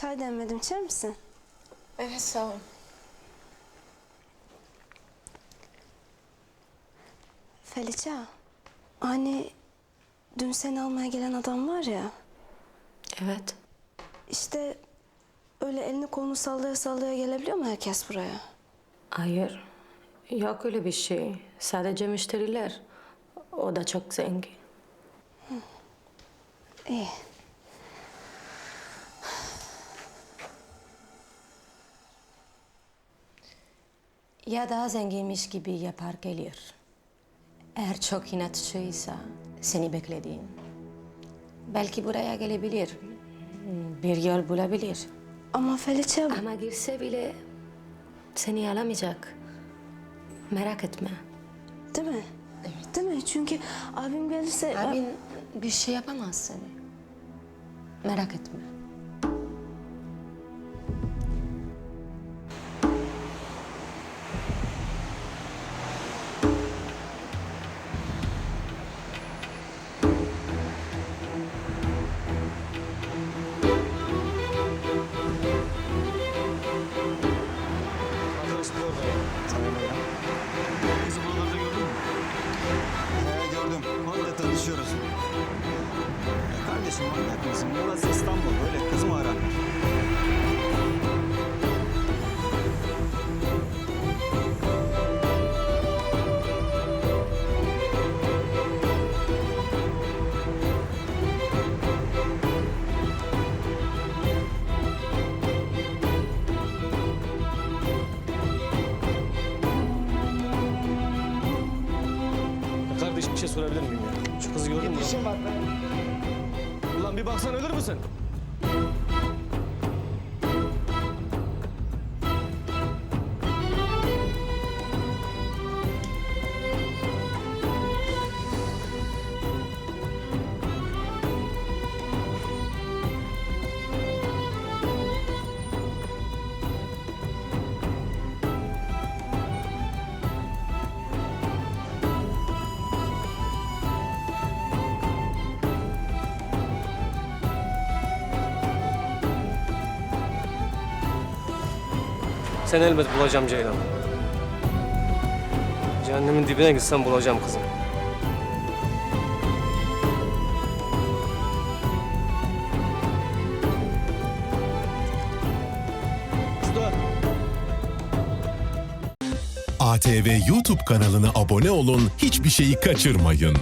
Çay demledim, içer misin? Evet sağ ol. Feliça, hani dün seni almaya gelen adam var ya... Evet. ...işte öyle elini kolunu sallaya sallaya gelebiliyor mu herkes buraya? Hayır. Yok öyle bir şey. Sadece müşteriler. O da çok zengin. İyi. Ya daha zenginmiş gibi yapar gelir. Eğer çok inatçıysa seni beklediğin. Belki buraya gelebilir. Bir yol bulabilir. Ama Feliça... Ama girse bile seni alamayacak. Merak etme. Değil mi? Evet. Değil mi? Çünkü abim gelirse... Abin bir şey yapamaz seni. Merak etme. Ya kardeşim manyak mısın? Burası İstanbul. Böyle kız mı arar? Kardeşim bir şey sorabilir miyim ya? Şu kızı gördün mü? İşim var Ulan bir baksan ölür müsün? Sen elbet bulacağım Ceylan. Cehennemin dibine gitsem bulacağım kızım. ATV YouTube kanalına abone olun, hiçbir şeyi kaçırmayın.